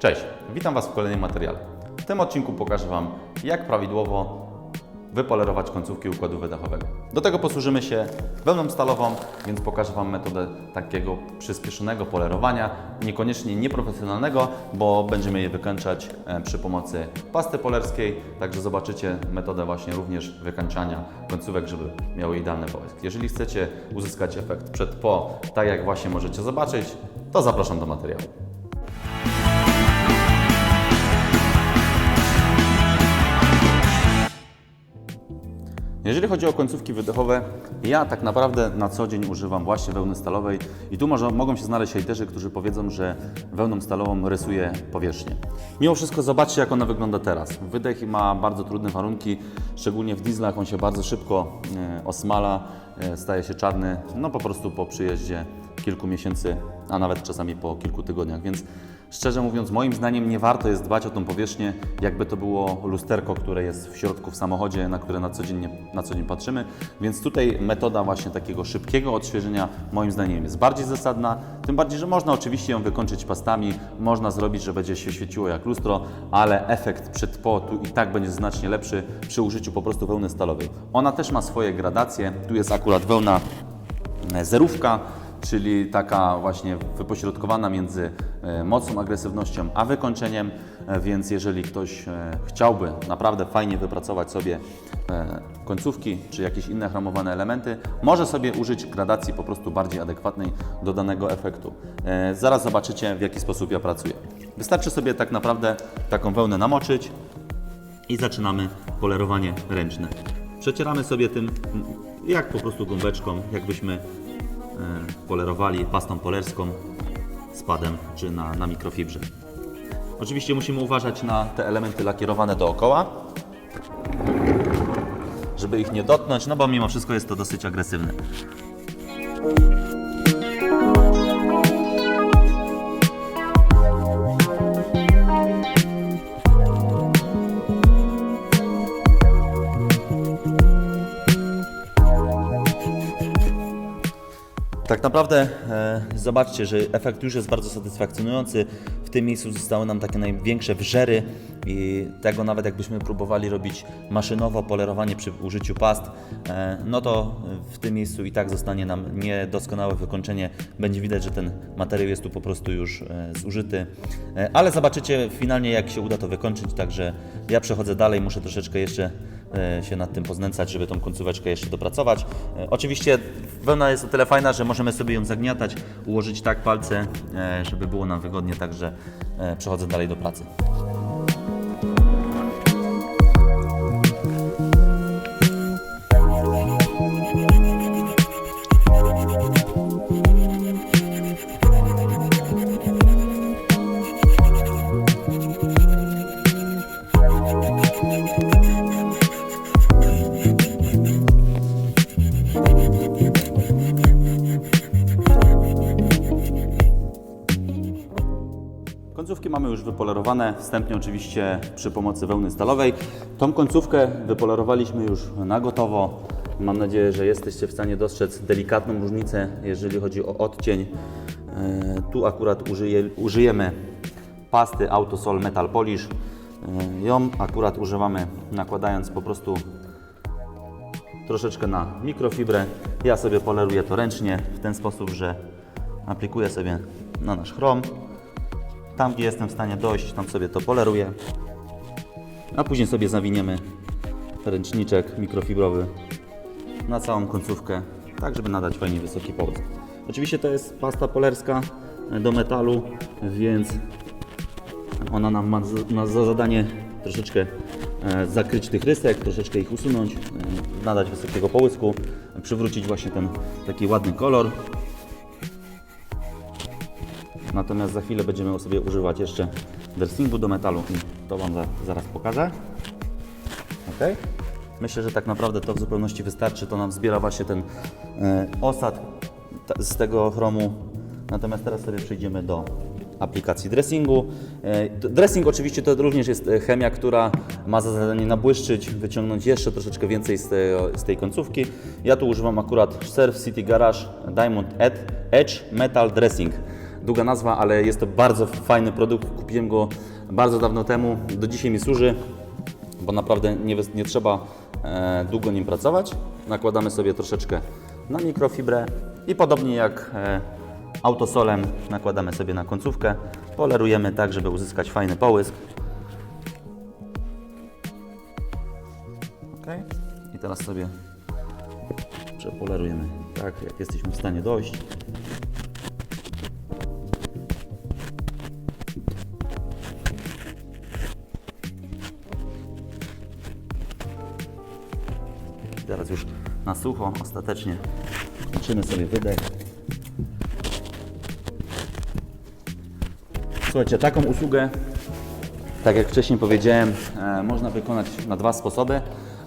Cześć, witam Was w kolejnym materiale. W tym odcinku pokażę Wam, jak prawidłowo wypolerować końcówki układu wydechowego. Do tego posłużymy się wełną stalową, więc pokażę Wam metodę takiego przyspieszonego polerowania, niekoniecznie nieprofesjonalnego, bo będziemy je wykańczać e, przy pomocy pasty polerskiej, także zobaczycie metodę właśnie również wykańczania końcówek, żeby miały idealny połysk. Jeżeli chcecie uzyskać efekt przed po, tak jak właśnie możecie zobaczyć, to zapraszam do materiału. Jeżeli chodzi o końcówki wydechowe, ja tak naprawdę na co dzień używam właśnie wełny stalowej i tu może, mogą się znaleźć hejterzy, którzy powiedzą, że wełną stalową rysuje powierzchnię. Mimo wszystko zobaczcie jak ona wygląda teraz. Wydech ma bardzo trudne warunki, szczególnie w dieslach on się bardzo szybko e, osmala, e, staje się czarny, no po prostu po przyjeździe kilku miesięcy, a nawet czasami po kilku tygodniach, więc Szczerze mówiąc, moim zdaniem nie warto jest dbać o tą powierzchnię, jakby to było lusterko, które jest w środku w samochodzie, na które na co dzień, na co dzień patrzymy. Więc tutaj metoda właśnie takiego szybkiego odświeżenia moim zdaniem jest bardziej zasadna. Tym bardziej, że można oczywiście ją wykończyć pastami, można zrobić, że będzie się świeciło jak lustro, ale efekt przed po tu i tak będzie znacznie lepszy przy użyciu po prostu wełny stalowej. Ona też ma swoje gradacje. Tu jest akurat wełna e, zerówka, czyli taka właśnie wypośrodkowana między e, mocną agresywnością a wykończeniem, e, więc jeżeli ktoś e, chciałby naprawdę fajnie wypracować sobie końcówki czy jakieś inne chromowane elementy, może sobie użyć gradacji po prostu bardziej adekwatnej do danego efektu. Zaraz zobaczycie w jaki sposób ja pracuję. Wystarczy sobie tak naprawdę taką wełnę namoczyć i zaczynamy polerowanie ręczne. Przecieramy sobie tym jak po prostu gąbeczką, jakbyśmy polerowali pastą polerską z padem czy na, na mikrofibrze. Oczywiście musimy uważać na te elementy lakierowane dookoła, żeby ich nie dotknąć, no bo mimo wszystko jest to dosyć agresywne. Tak naprawdę e, zobaczcie, że efekt już jest bardzo satysfakcjonujący. W tym miejscu zostały nam takie największe wrzery i tego nawet jakbyśmy próbowali robić maszynowo polerowanie przy użyciu past, e, no to w tym miejscu i tak zostanie nam niedoskonałe wykończenie. Będzie widać, że ten materiał jest tu po prostu już e, zużyty. E, ale zobaczycie finalnie jak się uda to wykończyć, także ja przechodzę dalej, muszę troszeczkę jeszcze się nad tym poznęcać, żeby tą końcóweczkę jeszcze dopracować. E, Oczywiście wełna jest o tyle fajna, że możemy sobie ją zagniatać, ułożyć tak palce, e, żeby było nam wygodnie, także e, przechodzę dalej do pracy. Końcówki mamy już wypolerowane, wstępnie oczywiście przy pomocy wełny stalowej. Tą końcówkę wypolerowaliśmy już na gotowo. Mam nadzieję, że jesteście w stanie dostrzec delikatną różnicę, jeżeli chodzi o odcień. E, Tu akurat użyje, użyjemy pasty Autosol Metal Polish. E, Ją akurat używamy nakładając po prostu troszeczkę na mikrofibrę. Ja sobie poleruję to ręcznie w ten sposób, że aplikuję sobie na nasz chrom. Tam, gdzie jestem w stanie dojść, tam sobie to poleruję. A później sobie zawiniemy ręczniczek mikrofibrowy na całą końcówkę, tak żeby nadać fajnie wysoki połysk. Oczywiście to jest pasta polerska do metalu, więc ona nam ma, ma za zadanie troszeczkę e, zakryć tych rysek, troszeczkę ich usunąć, e, nadać wysokiego połysku, przywrócić właśnie ten taki ładny kolor. Natomiast za chwilę będziemy sobie używać jeszcze dressingu do metalu i to Wam za, zaraz pokażę. Ok? Myślę, że tak naprawdę to w zupełności wystarczy. To nam zbiera właśnie ten e, osad z tego chromu. Natomiast teraz sobie przejdziemy do aplikacji dressingu. E, Dressing oczywiście to również jest e, chemia, która ma za zadanie nabłyszczyć, wyciągnąć jeszcze troszeczkę więcej z, z tej końcówki. Ja tu używam akurat Surf City Garage Diamond Ed- Edge Metal Dressing. Długa nazwa, ale jest to bardzo fajny produkt. Kupiłem go bardzo dawno temu, do dzisiaj mi służy, bo naprawdę nie, nie trzeba e, długo nim pracować. Nakładamy sobie troszeczkę na mikrofibrę i podobnie jak e, autosolem nakładamy sobie na końcówkę, polerujemy tak, żeby uzyskać fajny połysk. Ok. I teraz sobie przepolerujemy tak, jak jesteśmy w stanie dojść. Teraz już na sucho, ostatecznie kończymy sobie wydech. Słuchajcie, taką usługę tak jak wcześniej powiedziałem, e, można wykonać na dwa sposoby.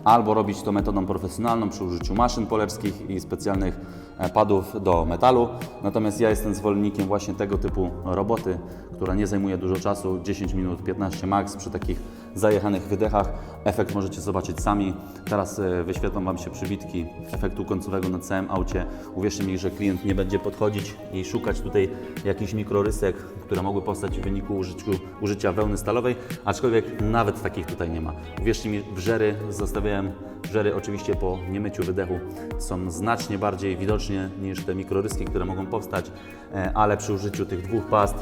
Albo robić to metodą profesjonalną przy użyciu maszyn polerskich i specjalnych e, padów do metalu. Natomiast ja jestem zwolennikiem właśnie tego typu roboty, która nie zajmuje dużo czasu, 10 minut, 15 max przy takich zajechanych wydechach. Efekt możecie zobaczyć sami. Teraz e, wyświetlą Wam się przybitki efektu końcowego na całym aucie. Uwierzcie mi, że klient nie będzie podchodzić i szukać tutaj jakichś mikrorysek, które mogły powstać w wyniku użyciu, użycia wełny stalowej, aczkolwiek nawet takich tutaj nie ma. Uwierzcie mi, wrzery zostawiałem, wrzery oczywiście po niemyciu wydechu są znacznie bardziej widocznie niż te mikroryski, które mogą powstać, e, ale przy użyciu tych dwóch past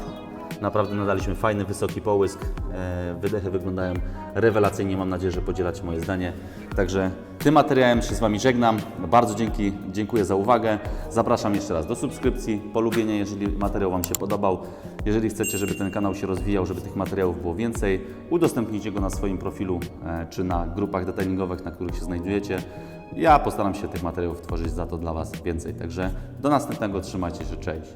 Naprawdę nadaliśmy fajny, wysoki połysk. E, Wydechy wyglądają rewelacyjnie. Mam nadzieję, że podzielacie moje zdanie. Także tym materiałem się z Wami żegnam. Bardzo dzięki, dziękuję za uwagę. Zapraszam jeszcze raz do subskrypcji, polubienia, jeżeli materiał Wam się podobał. Jeżeli chcecie, żeby ten kanał się rozwijał, żeby tych materiałów było więcej, udostępnijcie go na swoim profilu e, czy na grupach detailingowych, na których się znajdujecie. Ja postaram się tych materiałów tworzyć za to dla Was więcej. Także do następnego. Trzymajcie się. Cześć.